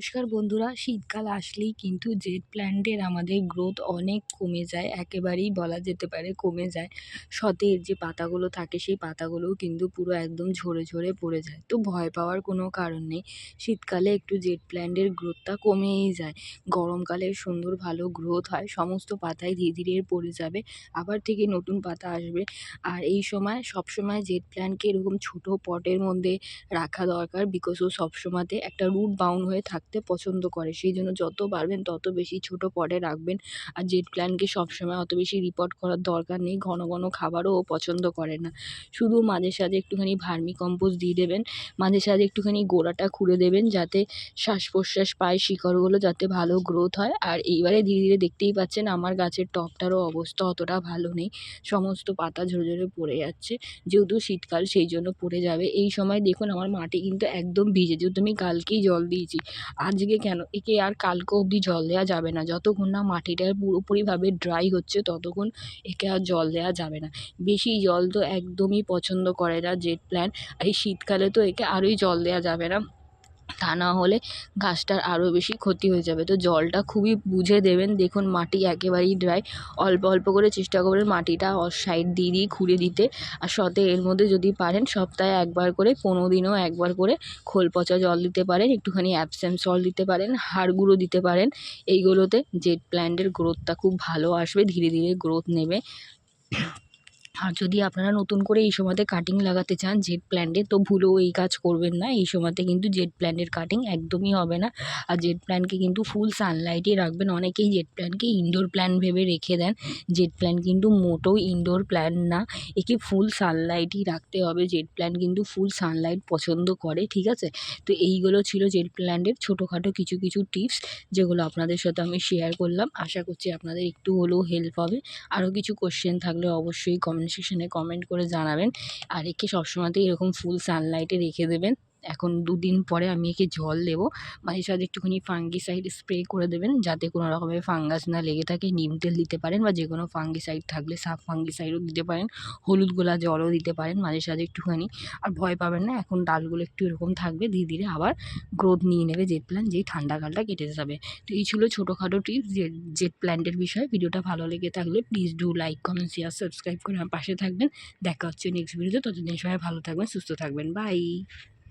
নমস্কার বন্ধুরা, শীতকাল আসলেই কিন্তু জেট প্ল্যান্টের আমাদের গ্রোথ অনেক কমে যায়, একেবারেই বলা যেতে পারে কমে যায়। সতেজ যে পাতাগুলো থাকে, সেই পাতাগুলোও কিন্তু পুরো একদম ঝরে ঝরে পড়ে যায়। তো ভয় পাওয়ার কোনো কারণ নেই, শীতকালে একটু জেট প্ল্যান্টের গ্রোথটা কমেই যায়। গরমকালে সুন্দর ভালো গ্রোথ হয়, সমস্ত পাতায় ধীরে ধীরে পড়ে যাবে, আবার থেকে নতুন পাতা আসবে। আর এই সময়, সবসময় জেট প্ল্যান্টকে এরকম ছোট পটের মধ্যে রাখা দরকার বিকজ ও সবসময়তে একটা রুট বাউন্ড হয়ে থাকতে পছন্দ করে। সেই জন্য যত পারবেন তত বেশি ছোট পটে রাখবেন। আর জেট প্ল্যান্টকে সবসময় অত বেশি রিপোর্ট করার দরকার নেই। ঘন ঘন খাবারও পছন্দ করে না। শুধু মাঝে সাঝে একটুখানি ভার্মি কম্পোস্ট দিয়ে দেবেন। মাঝে সাঝে একটুখানি গোড়াটা খুঁড়ে দেবেন যাতে শ্বাস প্রশ্বাস পায় শিকড়গুলো, যাতে ভালো গ্রোথ হয়। আর এইবারে ধীরে ধীরে দেখতেই পাচ্ছেন আমার গাছের টবটারও অবস্থা অতটা ভালো নেই। সমস্ত পাতা ঝরে ঝরে পড়ে যাচ্ছে। যেহেতু শীতকাল, সেই জন্য পড়ে যাবে। এই সময় দেখুন আমার মাটি কিন্তু একদম ভিজে। যেহেতু আমি কালকেই জল দিয়েছি। আজকে কেন? একে আর কালকে অবধি জল দেওয়া যাবে না। যতক্ষণ না মাটিটা পুরোপুরিভাবে ড্রাই হচ্ছে, ততক্ষণ একে আর জল দেওয়া যাবে না। বেশি জল তো একদমই পছন্দ করে না জেট প্ল্যান্ট এই শীতকালে তো একে আরোই জল দেওয়া যাবে না। তা না হলে গাছটার আরও বেশি ক্ষতি হয়ে যাবে। তো জলটা খুবই বুঝে দেবেন। দেখুন, মাটি একেবারেই ড্রাই অল্প অল্প করে চেষ্টা করবেন মাটিটা সাইড দিয়ে দিয়ে খুঁড়ে দিতে। আর সাথে এর মধ্যে যদি পারেন, সপ্তাহে একবার করে, পনেরো দিনেও একবার করে খোল পচা জল দিতে পারেন। একটুখানি অ্যাপসেম সল্ট দিতে পারেন, হাড় গুঁড়ো দিতে পারেন। এইগুলোতে জেট প্ল্যান্টের গ্রোথটা খুব ভালো আসবে। ধীরে ধীরে গ্রোথ নেবে। আর যদি আপনারা নতুন করে এই সময়তে কাটিং লাগাতে চান জেড প্ল্যান্টের তো ভুলেও এই কাজ করবেন না। এই সময়তে কিন্তু জেড প্ল্যান্টের কাটিং একদমই হবে না। আর জেড প্ল্যান্টকে কিন্তু ফুল সানলাইটে রাখবেন। অনেকেই জেড প্ল্যান্টকে ইনডোর প্ল্যান্ট ভেবে রেখে দেন। জেড প্ল্যান্ট কিন্তু মোটেও ইনডোর প্ল্যান্ট না। একে ফুল সানলাইটই রাখতে হবে। জেড প্ল্যান্ট কিন্তু ফুল সানলাইট পছন্দ করে, ঠিক আছে? তো এইগুলো ছিল জেট প্ল্যান্টের ছোটোখাটো কিছু কিছু টিপস যেগুলো আপনাদের সাথে আমি শেয়ার করলাম। আশা করছি আপনাদের একটু হলেও হেল্প হবে। আরও কিছু কোশ্চেন থাকলে অবশ্যই কমেন্ট সেকশানে কমেন্ট করে জানাবেন। আর একে সবসময়তেই এরকম ফুল সানলাইটে রেখে দেবেন। এখন দুদিন পরে আমি একে জল দেবো। মাঝে সাথে একটুখানি ফাঙ্গিসাইড স্প্রে করে দেবেন, যাতে কোনো রকমের ফাঙ্গাস না লেগে থাকে, নিম তেল দিতে পারেন বা যে কোনো ফাঙ্গিসাইড থাকলে সাপ ফাঙ্গিসাইডও দিতে পারেন, হলুদ গোলা জলও দিতে পারেন মাঝে সাঝে একটুখানি। আর ভয় পাবেন না, এখন ডালগুলো একটু এরকম থাকবে, ধীরে ধীরে আবার গ্রোথ নিয়ে নেবে জেট প্ল্যান্ট যেই ঠান্ডাকালটা কেটে যাবে। তো এই ছিল ছোটোখাটো টিপস জেট জেট প্ল্যান্টের বিষয়ে। ভিডিওটা ভালো লেগে থাকলে please do like comment share subscribe করে আমার পাশে থাকবেন। দেখা হচ্ছে নেক্সট ভিডিওতে ততদিন সবাই ভালো থাকবেন, সুস্থ থাকবেন। বাই